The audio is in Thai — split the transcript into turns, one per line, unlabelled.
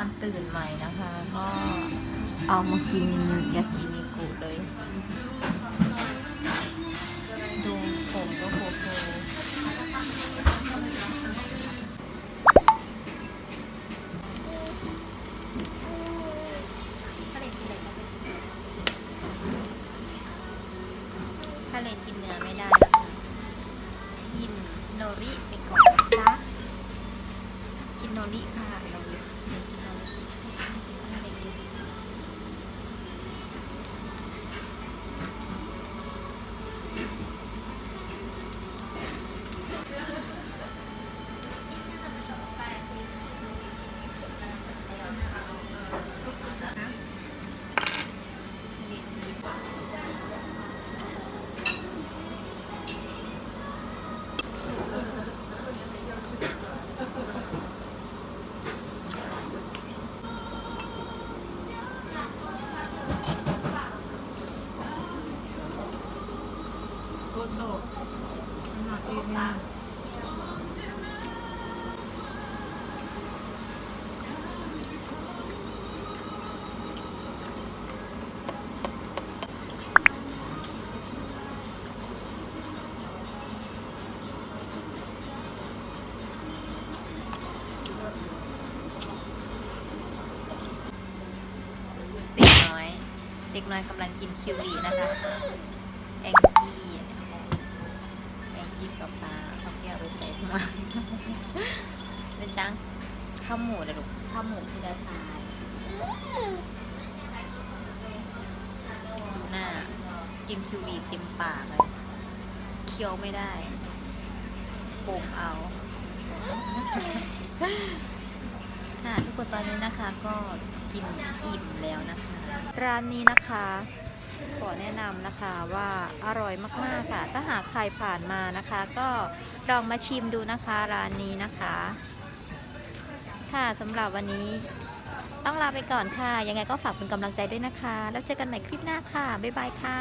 อนตื่นใหม่นะคะ ก็เอามากินยากินิกุเลย ดูผมก็โคโคถ้าเลยกินเนื้อไม่ได้นะคะกินโนริไปก่อนนะจ๊ะกิ นโนริค่ะ เด็กน้อย เด็กน้อยกำลังกินคิวรีนะคะ นจังข้าวหมูนะลูก
ข้าวหมูพิดาชาย
ดูหน้า กินคิวรีเต็มปากเลยเคี้ยวไม่ได้โป่งเอาค่ะทุกคนตอนนี้นะคะก็กินอิ่มแล้วนะคะ ร้านนี้นะคะขอแนะนำนะคะว่าอร่อยมากๆค่ะ ถ้าหากใครผ่านมานะคะ ก็ลองมาชิมดูนะคะร้านนี้นะคะ ค่ะสำหรับวันนี้ต้องลาไปก่อนค่ะ ยังไงก็ฝากเป็นกำลังใจด้วยนะคะ แล้วเจอกันใหม่คลิปหน้าค่ะ บ๊ายบายค่ะ